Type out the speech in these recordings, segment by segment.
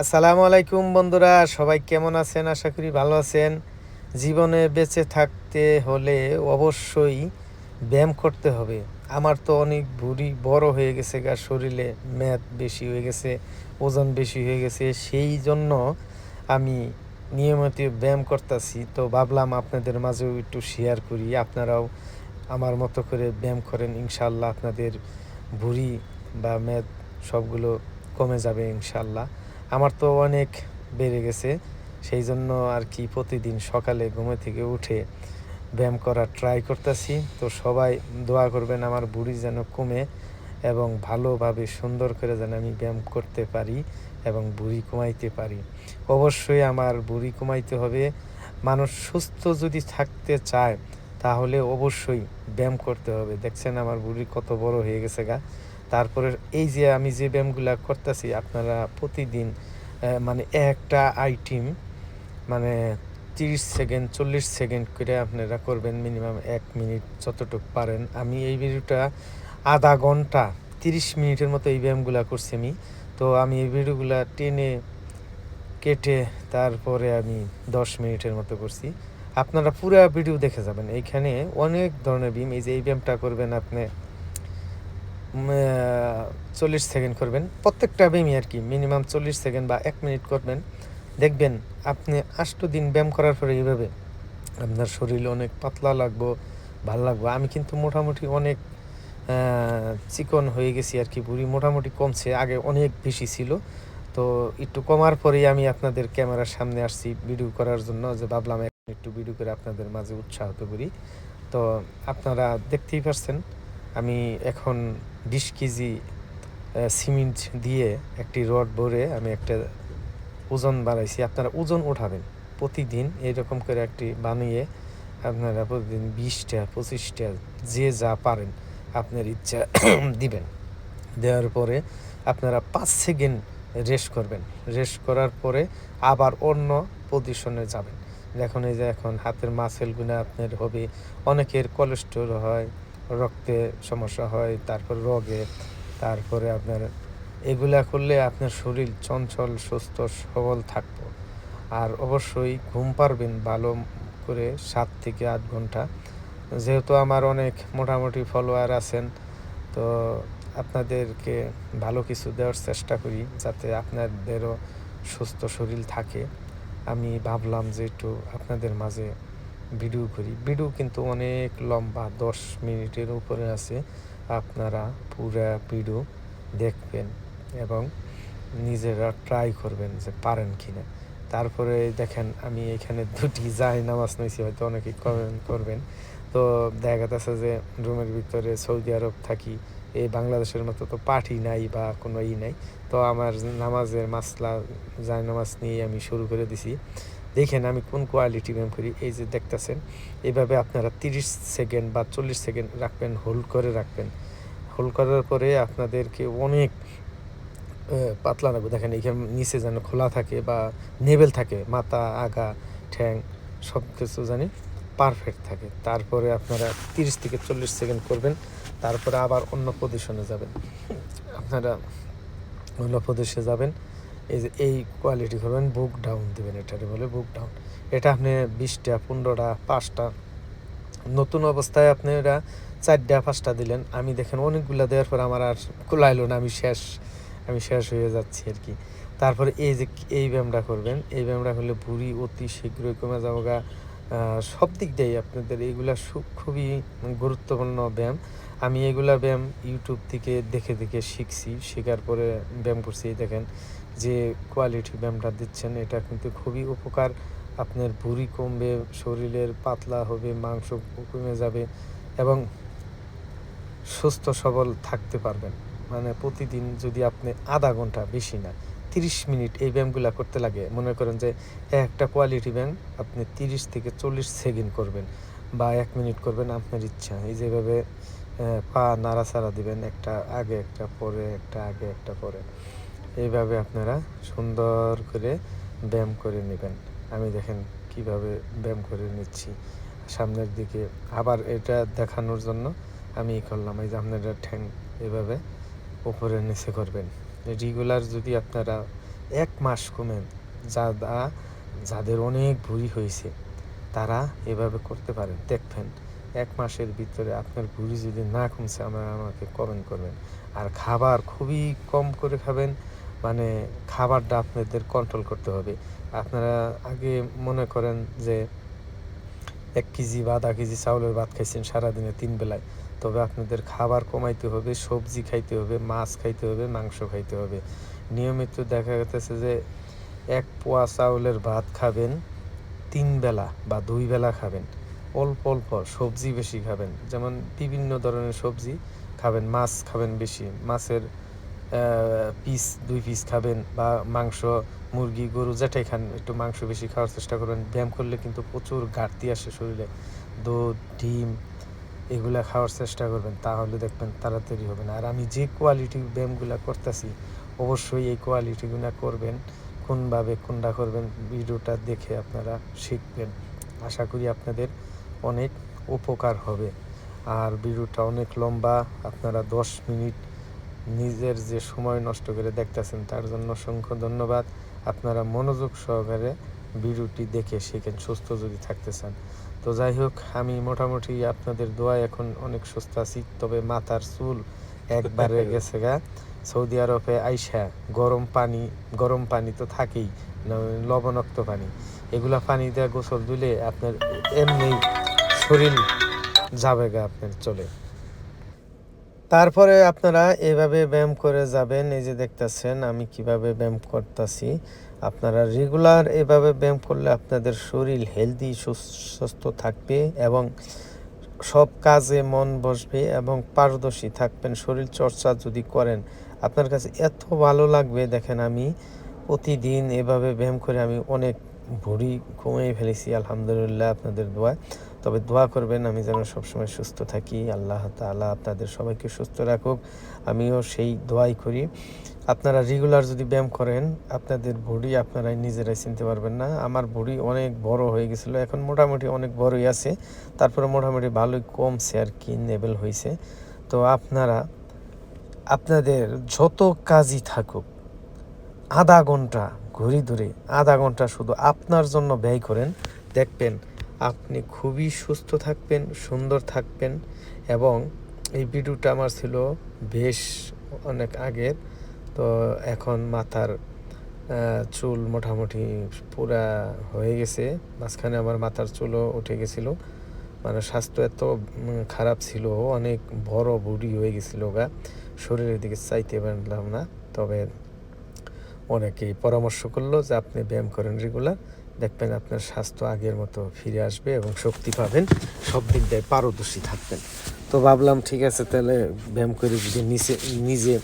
আসসালামু আলাইকুম বন্ধুরা, সবাই কেমন আছেন? আশা করি ভালো আছেন। জীবনে বেঁচে থাকতে হলে অবশ্যই ব্যায়াম করতে হবে। আমার তো অনেক ভুঁড়ি বড় হয়ে গেছে গা, শরীরে ম্যাদ বেশি হয়ে গেছে, ওজন বেশি হয়ে গেছে, সেই জন্য আমি নিয়মিত ব্যায়াম করতেছি। তো ভাবলাম আপনাদের মাঝেও একটু শেয়ার করি। আপনারাও আমার মতো করে ব্যায়াম করেন ইনশাল্লাহ আপনাদের ভুঁড়ি বা ম্যাদ সবগুলো কমে যাবে ইনশাল্লাহ আমার তো অনেক বেড়ে গেছে, সেই জন্য আর কি প্রতিদিন সকালে ঘুমে থেকে উঠে ব্যায়াম করার ট্রাই করতেছি। তো সবাই দোয়া করবেন আমার বুড়ি যেন কমে এবং ভালোভাবে সুন্দর করে যেন আমি ব্যায়াম করতে পারি এবং বুড়ি কমাইতে পারি। অবশ্যই আমার বুড়ি কমাইতে হবে। মানুষ সুস্থ যদি থাকতে চায়, তাহলে অবশ্যই ব্যায়াম করতে হবে। দেখছেন আমার বুড়ি কত বড় হয়ে গেছে গা। তারপরে এই যে আমি যে ব্যায়ামগুলা করতেছি, আপনারা প্রতিদিন মানে একটা আইটেম মানে তিরিশ সেকেন্ড, চল্লিশ সেকেন্ড করে আপনারা করবেন মিনিমাম এক মিনিট যতটুকু পারেন। আমি এই ভিডিওটা আধা ঘণ্টা, তিরিশ মিনিটের মতো এই ব্যায়ামগুলো করছি আমি। তো আমি এই ভিডিওগুলো টেনে কেটে তারপরে আমি দশ মিনিটের মতো করছি। আপনারা পুরো ভিডিও দেখে যাবেন। এইখানে অনেক ধরনের ব্যায়াম, এই যে এই ব্যায়ামটা করবেন আপনি চল্লিশ সেকেন্ড করবেন। প্রত্যেকটা ব্যায়ামই আর কি, মিনিমাম চল্লিশ সেকেন্ড বা এক মিনিট করবেন। দেখবেন আপনি আষ্ট দিন ব্যায়াম করার পরে এইভাবে আপনার শরীর অনেক পাতলা লাগবো, ভালো লাগবো। আমি কিন্তু মোটামুটি অনেক চিকন হয়ে গেছি আর কি, বুড়ি মোটামুটি কমছে, আগে অনেক বেশি ছিল। তো একটু কমার পরেই আমি আপনাদের ক্যামেরার সামনে আসছি ভিডিও করার জন্য, যে ভাবলাম এখন একটু ভিডিও করে আপনাদের মাঝে উৎসাহিত করি। তো আপনারা দেখতেই পারছেন, আমি এখন বিশ কেজি সিমেন্ট দিয়ে একটি রড ভরে আমি একটা ওজন বাড়াইছি। আপনারা ওজন উঠাবেন প্রতিদিন, এরকম করে একটি বানিয়ে আপনারা প্রতিদিন বিশটা, পঁচিশটা যে যা পারেন আপনার ইচ্ছা দিবেন। দেওয়ার পরে আপনারা পাঁচ সেকেন্ড রেস্ট করবেন। রেস্ট করার পরে আবার অন্য পজিশনে যাবেন। দেখুন এই যে এখন হাতের মাসেলগুলো আপনার হবে, অনেকের কোলেস্ট্রল হয় রক্তে সমস্যা হয়, তারপর রোগে, তারপরে আপনার এগুলা করলে আপনার শরীর চঞ্চল, সুস্থ, সবল থাকব। আর অবশ্যই ঘুম পারবেন ভালো করে সাত থেকে আট ঘণ্টা। যেহেতু আমার অনেক মোটামুটি ফলোয়ার আছেন, তো আপনাদেরকে ভালো কিছু দেওয়ার চেষ্টা করি যাতে আপনাদেরও সুস্থ শরীর থাকে। আমি ভাবলাম যে একটু আপনাদের মাঝে ভিডিও করি। ভিডিও কিন্তু অনেক লম্বা, দশ মিনিটের উপরে আছে। আপনারা পুরা ভিডিও দেখবেন এবং নিজেরা ট্রাই করবেন যে পারেন কি না তারপরে দেখেন, আমি এখানে দুটি যাই নামাজ নিয়েছি হয়তো অনেকে কমেন্ট করবেন। তো দেখা যাচ্ছে যে রুমের ভিতরে সৌদি আরব থাকি, এই বাংলাদেশের মতো তো পার্টি নাই বা কোনো ই নাই। তো আমার নামাজের মাসলা জায় নামাজ নিয়ে আমি শুরু করে দিছি। দেখেন আমি কোন কোয়ালিটি ব্যায়াম করি, এই যে দেখতেছেন এইভাবে আপনারা তিরিশ সেকেন্ড বা চল্লিশ সেকেন্ড রাখবেন হোল্ড করে রাখবেন। হোল্ড করার পরে আপনাদেরকে অনেক পাতলা রাখব। দেখেন এখানে নিচে যেন খোলা থাকে বা নেবেল থাকে, মাথা, আগা, ঠ্যাং সব কিছু জানি পারফেক্ট থাকে। তারপরে আপনারা তিরিশ থেকে চল্লিশ সেকেন্ড করবেন, তারপরে আবার অন্য পজিশনে যাবেন। আপনারা অন্য প্রদেশে যাবেন এই যে, এই কোয়ালিটি করবেন বুক ডাউন দেবেন এটারে বলে বুক ডাউন এটা আপনি বিশটা, পনেরোটা, পাঁচটা, নতুন অবস্থায় আপনি এটা চারটা, পাঁচটা দিলেন। আমি দেখেন অনেকগুলো দেওয়ার পর আমার আর কুলাইলো না, আমি শেষ আমি শেষ হয়ে যাচ্ছি আর কি। তারপরে এই যে, এই ব্যায়ামটা করবেন, এই ব্যায়ামটা করলে ভুঁড়ি অতি শীঘ্রই কমে যাব গা সব দিক দিয়েই আপনাদের এইগুলা খুবই গুরুত্বপূর্ণ ব্যায়াম। আমি এগুলা ব্যায়াম ইউটিউব থেকে দেখে দেখে শিখছি, শেখার পরে ব্যায়াম করছি। এই দেখেন যে কোয়ালিটি ব্যায়ামটা দিচ্ছেন, এটা কিন্তু খুবই উপকার। আপনার ভুঁড়ি কমবে, শরীরের পাতলা হবে, মাংস কমে যাবে এবং সুস্থ সবল থাকতে পারবেন। মানে প্রতিদিন যদি আপনি আধা ঘণ্টা বেশি না তিরিশ মিনিট এই ব্যায়ামগুলো করতে লাগে। মনে করেন যে, একটা কোয়ালিটি ব্যায়াম আপনি তিরিশ থেকে চল্লিশ সেকেন্ড করবেন বা এক মিনিট করবেন আপনার ইচ্ছা। এই যেভাবে পা নাড়াচাড়া দিবেন, একটা আগে, একটা পরে, একটা আগে, একটা পরে। এইভাবে আপনারা সুন্দর করে ব্যায়াম করে নেবেন। আমি দেখেন কীভাবে ব্যায়াম করে নিচ্ছি। সামনের দিকে আবার এটা দেখানোর জন্য আমি করলাম, এই যে আপনারা ঠ্যাং এভাবে উপরে নিচে করবেন। রেগুলার যদি আপনারা এক মাস কমেন যারা যাদের অনেক ভুঁড়ি হয়েছে, তারা এভাবে করতে পারেন। দেখবেন, এক মাসের ভিতরে আপনার ভুঁড়ি যদি না কমছে আমরা আমাকে কমেন্ট করবেন। আর খাবার খুবই কম করে খাবেন মানে খাবারটা আপনাদের কন্ট্রোল করতে হবে। আপনারা আগে মনে করেন যে, এক কেজি বা আধা কেজি চাউলের ভাত খাইছেন সারাদিনে তিন বেলায়। তবে আপনাদের খাবার কমাইতে হবে, সবজি খাইতে হবে, মাছ খাইতে হবে, মাংস খাইতে হবে। নিয়মিত দেখা যাচ্ছে যে এক পোয়া চাউলের ভাত খাবেন, তিন বেলা বা দুই বেলা খাবেন। অল্প অল্প সবজি বেশি খাবেন। যেমন বিভিন্ন ধরনের সবজি খাবেন, মাছ খাবেন বেশি। মাছের পিস দুই পিস খাবেন বা মাংস, মুরগি, গরু যেটাই খান, একটু মাংস বেশি খাওয়ার চেষ্টা করবেন। ব্যায়াম করলে কিন্তু প্রচুর ঘাটতি আসে শরীরে। দুধ, ডিম এগুলা খাওয়ার চেষ্টা করবেন, তাহলে দেখবেন তাড়াতাড়ি হবে না। আর আমি যে কোয়ালিটির ব্যায়ামগুলো করতেছি, অবশ্যই এই কোয়ালিটিগুলো করবেন, কোনভাবে কোনটা করবেন ভিডিওটা দেখে আপনারা শিখবেন। আশা করি আপনাদের অনেক উপকার হবে। আর ভিডিওটা অনেক লম্বা, আপনারা দশ মিনিট নিজের যে সময় নষ্ট করে দেখতেছেন, তার জন্য অসংখ্য ধন্যবাদ। আপনারা মনোযোগ সহকারে ভিডিওটি দেখে শিখেন, সুস্থ যদি থাকতে চান। তো যাই হোক আমি মোটামুটি আপনাদের দোয়া এখন অনেক সুস্থ আছি তবে মাথার চুল একবারে গেছে গা। সৌদি আরবে আইসা গরম পানি গরম পানি তো থাকেই লবণাক্ত পানি। এগুলা পানি দিয়ে গোসল দিলে আপনার এমনি শরীর যাবে গা আপনার চলে। তারপরে আপনারা এভাবে ব্যায়াম করে যাবেন, এই যে দেখতেছেন আমি কীভাবে ব্যায়াম করতেছি। আপনারা রেগুলার এভাবে ব্যায়াম করলে আপনাদের শরীর হেলদি সুস্থ থাকবে এবং সব কাজে মন বসবে এবং পারদর্শী থাকবেন, শরীর চর্চা যদি করেন। আপনার কাছে এত ভালো লাগবে, দেখেন আমি প্রতিদিন এভাবে ব্যায়াম করে আমি অনেক ভুঁড়ি কমিয়ে ফেলেছি, আলহামদুলিল্লাহ আপনাদের দোয়ায়। তবে দোয়া করবেন, আমি যেন সবসময় সুস্থ থাকি। আল্লাহ তাআলা আপনাদের সবাইকে সুস্থ রাখুক। আমিও সেই দোয়াই করি। আপনারা রেগুলার যদি ব্যায়াম করেন, আপনাদের বডি আপনারাই নিজেরাই চিনতে পারবেন না। আমার বডি অনেক বড় হয়ে গেছিল, এখন মোটামুটি অনেক বড়ই আছে। তারপরে মোটামুটি ভালোই কমছে আর কি নেবেল হয়েছে। তো আপনারা, আপনাদের যত কাজই থাকুক, আধা ঘণ্টা ঘড়ি ধরে আধা ঘণ্টা শুধু আপনার জন্য ব্যয় করেন। দেখবেন আপনি খুবই সুস্থ থাকবেন, সুন্দর থাকবেন এবং এই ভিডিওটা আমার ছিল বেশ অনেক আগের। তো এখন মাথার চুল মোটামুটি পুরা হয়ে গেছে। মাঝখানে আমার মাথার চুলও উঠে গেছিল। মানে স্বাস্থ্য এত খারাপ ছিল, অনেক বড় বুড়ি হয়ে গেছিল গা। শরীরের দিকে চাইতে পারলাম না। তবে অনেকেই পরামর্শ করল যে আপনি ব্যায়াম করেন রেগুলার দেখবেন আপনার স্বাস্থ্য আগের মতো ফিরে আসবে এবং শক্তি পাবেন, সব দিক দিয়ে পারদর্শী থাকবেন তো ভাবলাম, ঠিক আছে, তাহলে ব্যায়াম করে যদি নিজে নিজে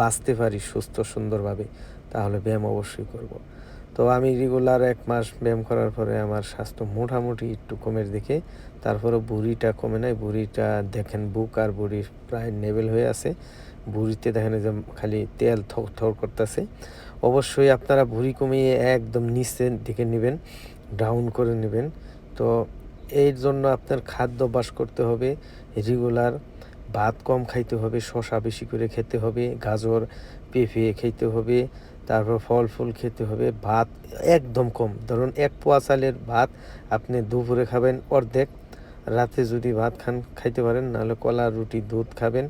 বাঁচতে পারি সুস্থ সুন্দরভাবে, তাহলে ব্যায়াম অবশ্যই করব। তো আমি রেগুলার এক মাস ব্যায়াম করার পরে আমার স্বাস্থ্য মোটামুটি একটু কমের দিকে। তারপরে বুড়িটা কমে নাই, বুড়িটা দেখেন বুক আর বুড়ি প্রায় নেবেল হয়ে আছে। বুড়িতে দেখেন যে খালি তেল থর থর করতেছে। অবশ্যই আপনারা ভুঁড়ি কমিয়ে একদম নিচের দিকে নেবেন ডাউন করে নেবেন। তো এর জন্য আপনার খাদ্য বাস করতে হবে রেগুলার ভাত কম খাইতে হবে শশা বেশি করে খেতে হবে, গাজর পেঁপে খেতে হবে, তারপর ফল ফুল খেতে হবে, ভাত একদম কম। ধরুন এক পোয়া চালের ভাত আপনি দুপুরে খাবেন অর্ধেক, রাতে যদি ভাত খান খাইতে পারেন, নাহলে কলা, রুটি, দুধ খাবেন,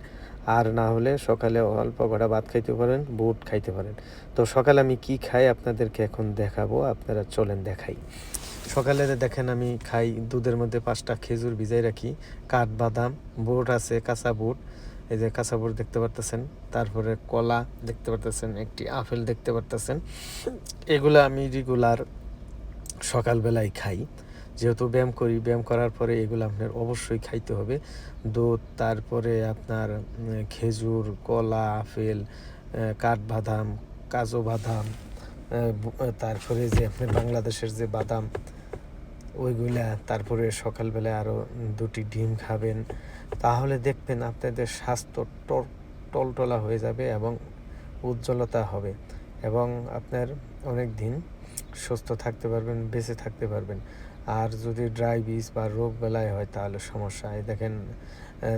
আর না হলে সকালে অল্প কটা ভাত খাইতে পারেন, বুট খাইতে পারেন। তো সকালে আমি কি খাই আপনাদেরকে এখন দেখাবো, আপনারা চলেন দেখাই। সকালে দেখেন আমি খাই দুধের মধ্যে পাঁচটা খেজুর ভিজাই রাখি কাঠবাদাম বুট আছে কাঁচা বুট এই যে কাঁচা বুট দেখতে পারতেছেন তারপরে কলা দেখতে পারতেছেন একটি আপেল দেখতে পারতেছেন এগুলো আমি রেগুলার সকালবেলায় খাই যেহেতু ব্যায়াম করি ব্যায়াম করার পরে এগুলো আপনার অবশ্যই খাইতে হবে দুধ তারপরে আপনার খেজুর কলা আপেল আহ, কাঠবাদাম কাজু বাদাম তারপরে যে আপনার বাংলাদেশের যে বাদাম ওইগুলা তারপরে সকালবেলায় আরও দুটি ডিম খাবেন, তাহলে দেখবেন আপনাদের স্বাস্থ্য টল- টলটলা হয়ে যাবে এবং উজ্জ্বলতা হবে এবং আপনার অনেক দিন সুস্থ থাকতে পারবেন, বেঁচে থাকতে পারবেন। আর যদি ড্রাই বিষ বা রোগ বেলায় হয় তাহলে সমস্যা, এই দেখেন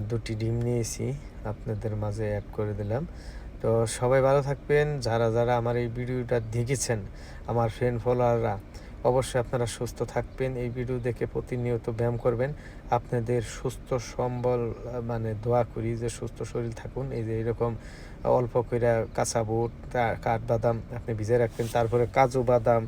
দুটি ডিম নিয়েছি, আপনাদের মাঝে অ্যাড করে দিলাম। তো সবাই ভালো থাকবেন, যারা যারা আমার এই ভিডিওটা দেখেছেন, আমার ফ্রেন্ড ফলোয়াররা অবশ্যই আপনারা সুস্থ থাকবেন। এই ভিডিও দেখে প্রতিনিয়ত ব্যায়াম করবেন। আপনাদের সুস্থ সম্বল মানে দোয়া করি যে সুস্থ শরীর থাকুন। এই যে এরকম অল্প করে কাঁচা বুট কাঠ কাঠবাদাম আপনি ভিজে রাখবেন, তারপরে কাজু বাদাম।